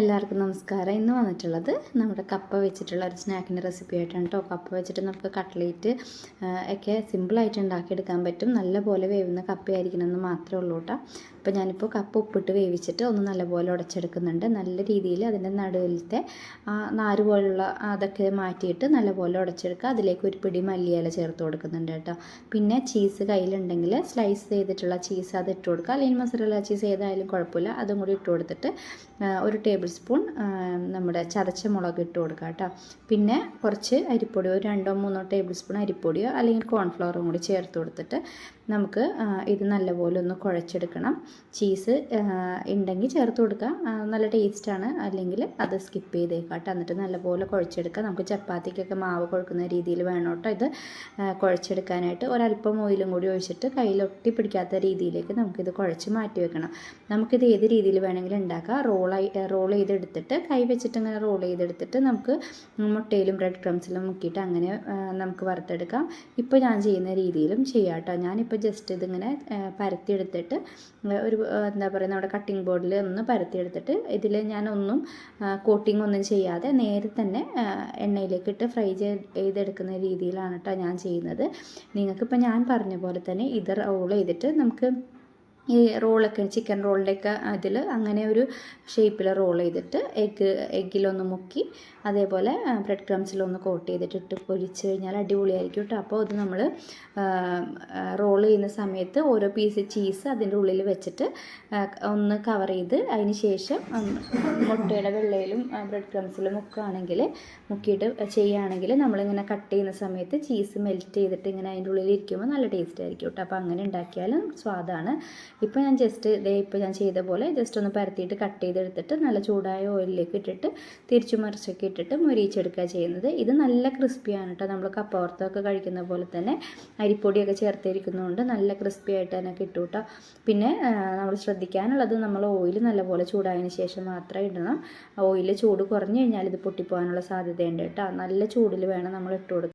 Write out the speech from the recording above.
എല്ലാവർക്കും നമസ്കാരം. ഇന്ന് വന്നിട്ടുള്ളത് നമ്മുടെ കപ്പ വെച്ചിട്ടുള്ള ഒരു സ്നാക്കിന്റെ റെസിപ്പി ആയിട്ടാണ് കേട്ടോ കപ്പ വെച്ചിട്ട് നമുക്ക് കട്ട്ലേറ്റ് ഒക്കെ സിമ്പിളായിട്ട് ഉണ്ടാക്കിയെടുക്കാൻ പറ്റും. നല്ലപോലെ വേവുന്ന കപ്പയായിരിക്കണം എന്ന് മാത്രമേ ഉള്ളൂ കേട്ടോ അപ്പോൾ ഞാനിപ്പോൾ കപ്പ് ഉപ്പിട്ട് വേവിച്ചിട്ട് ഒന്ന് നല്ലപോലെ ഉടച്ചെടുക്കുന്നുണ്ട്. നല്ല രീതിയിൽ അതിന്റെ നടുവിലത്തെ ആ നാര് പോലുള്ള അതൊക്കെ മാറ്റിയിട്ട് നല്ലപോലെ ഉടച്ചെടുക്കുക. അതിലേക്ക് ഒരു പിടി മല്ലിയില ചേർത്ത് കൊടുക്കുന്നുണ്ട് കേട്ടോ. പിന്നെ ചീസ് കയ്യിലുണ്ടെങ്കിൽ സ്ലൈസ് ചെയ്തിട്ടുള്ള ചീസ് അത് ഇട്ട് കൊടുക്കുക. അല്ലെങ്കിൽ മസാല ചീസ് ഏതായാലും കുഴപ്പമില്ല. അതും കൂടി ഇട്ട് കൊടുത്തിട്ട് ഒരു ടേബിൾ സ്പൂൺ നമ്മുടെ ചതച്ച മുളക് ഇട്ട് കൊടുക്കുക കേട്ടോ. പിന്നെ കുറച്ച് അരിപ്പൊടിയോ രണ്ടോ മൂന്നോ ടേബിൾ സ്പൂൺ അരിപ്പൊടിയോ അല്ലെങ്കിൽ കോൺഫ്ലവറും കൂടി ചേർത്ത് കൊടുത്തിട്ട് നമുക്ക് ഇത് നല്ലപോലെ ഒന്ന് കുഴച്ചെടുക്കണം. ചീസ് ഉണ്ടെങ്കിൽ ചേർത്ത് കൊടുക്കുക നല്ല ടേസ്റ്റാണ് അല്ലെങ്കിൽ അത് സ്കിപ്പ് ചെയ്തേക്കാം കേട്ടോ എന്നിട്ട് നല്ലപോലെ കുഴച്ചെടുക്കുക നമുക്ക് ചപ്പാത്തിക്കൊക്കെ മാവ് കൊടുക്കുന്ന രീതിയിൽ വേണം കേട്ടോ ഇത് കുഴച്ചെടുക്കാനായിട്ട് ഒരല്പം ഓയിലും കൂടി ഒഴിച്ചിട്ട് കയ്യിൽ ഒട്ടി പിടിക്കാത്ത രീതിയിലേക്ക് നമുക്കിത് കുഴച്ച് മാറ്റി വെക്കണം. നമുക്കിത് ഏത് രീതിയിൽ വേണമെങ്കിലും ഉണ്ടാക്കാം റോളായി റോൾ ചെയ്തെടുത്തിട്ട് കൈ വെച്ചിട്ട് ഇങ്ങനെ റോൾ ചെയ്തെടുത്തിട്ട് നമുക്ക് മുട്ടയിലും ബ്രെഡ് ക്രംസിലും മുക്കിയിട്ട് അങ്ങനെ നമുക്ക് വറുത്തെടുക്കാം. ഇപ്പോൾ ഞാൻ ചെയ്യുന്ന രീതിയിലും ചെയ്യാം കേട്ടോ ഞാനിപ്പോൾ ജസ്റ്റ് ഇതിങ്ങനെ പരത്തിയെടുത്തിട്ട് ഒരു എന്താ പറയുക നമ്മുടെ കട്ടിംഗ് ബോർഡിൽ ഒന്ന് പരത്തിയെടുത്തിട്ട് ഇതിൽ ഞാനൊന്നും കോട്ടിംഗ് ഒന്നും ചെയ്യാതെ നേരെ തന്നെ എണ്ണയിലേക്ക് ഇട്ട് ഫ്രൈ ചെയ്തെടുക്കുന്ന രീതിയിലാണ് കേട്ടോ ഞാൻ ചെയ്യുന്നത്. നിങ്ങൾക്കിപ്പോൾ ഞാൻ പറഞ്ഞ പോലെ തന്നെ ഇത് റോൾ ചെയ്തിട്ട് നമുക്ക് ഈ റോളൊക്കെ ചിക്കൻ റോളിന്റെയൊക്കെ അതിൽ അങ്ങനെ ഒരു ഷേപ്പിൽ റോൾ ചെയ്തിട്ട് എഗ്ഗ് എഗ്ഗിലൊന്ന് മുക്കി അതേപോലെ ബ്രെഡ് ക്രംസിലൊന്ന് കോട്ട് ചെയ്തിട്ട് ഇട്ട് പൊരിച്ച് കഴിഞ്ഞാൽ അടിപൊളിയായിരിക്കും കേട്ടോ അപ്പോൾ അത് നമ്മൾ റോൾ ചെയ്യുന്ന സമയത്ത് ഓരോ പീസ് ചീസ് അതിന്റെ ഉള്ളിൽ വെച്ചിട്ട് ഒന്ന് കവർ ചെയ്ത് അതിന് ശേഷം മുട്ടയുടെ വെള്ളയിലും ബ്രെഡ് ക്രംസിലും മുക്കുകയാണെങ്കിൽ മുക്കിയിട്ട് ചെയ്യുകയാണെങ്കിൽ നമ്മളിങ്ങനെ കട്ട് ചെയ്യുന്ന സമയത്ത് ചീസ് മെൽറ്റ് ചെയ്തിട്ട് ഇങ്ങനെ അതിന്റെ ഉള്ളിൽ ഇരിക്കുമ്പോൾ നല്ല ടേസ്റ്റ് ആയിരിക്കും കേട്ടോ അപ്പോൾ അങ്ങനെ ഉണ്ടാക്കിയാലും സ്വാദാണ്. ഇപ്പോൾ ഞാൻ ജസ്റ്റ് ഇതേ ഇപ്പോൾ ഞാൻ ചെയ്ത പോലെ ജസ്റ്റ് ഒന്ന് പരത്തിയിട്ട് കട്ട് ചെയ്തെടുത്തിട്ട് നല്ല ചൂടായ ഓയിലിലേക്ക് ഇട്ടിട്ട് തിരിച്ചു മറിച്ചൊക്കെ ഇട്ടിട്ട് മുരിയിച്ചെടുക്കുക ചെയ്യുന്നത്. ഇത് നല്ല ക്രിസ്പിയാണ് കേട്ടോ നമ്മൾ കപ്പവർത്തമൊക്കെ കഴിക്കുന്ന പോലെ തന്നെ അരിപ്പൊടിയൊക്കെ ചേർത്തിരിക്കുന്നതുകൊണ്ട് നല്ല ക്രിസ്പി ആയിട്ട് തന്നെ കിട്ടും കേട്ടോ പിന്നെ നമ്മൾ ശ്രദ്ധിക്കാനുള്ളത് നമ്മൾ ഓയിൽ നല്ലപോലെ ചൂടായതിന് ശേഷം മാത്രമേ ഇടണം. ഓയിൽ ചൂട് കുറഞ്ഞു കഴിഞ്ഞാൽ ഇത് പൊട്ടിപ്പോകാനുള്ള സാധ്യതയുണ്ട് കേട്ടോ നല്ല ചൂടിൽ വേണം നമ്മൾ ഇട്ട് കൊടുക്കുക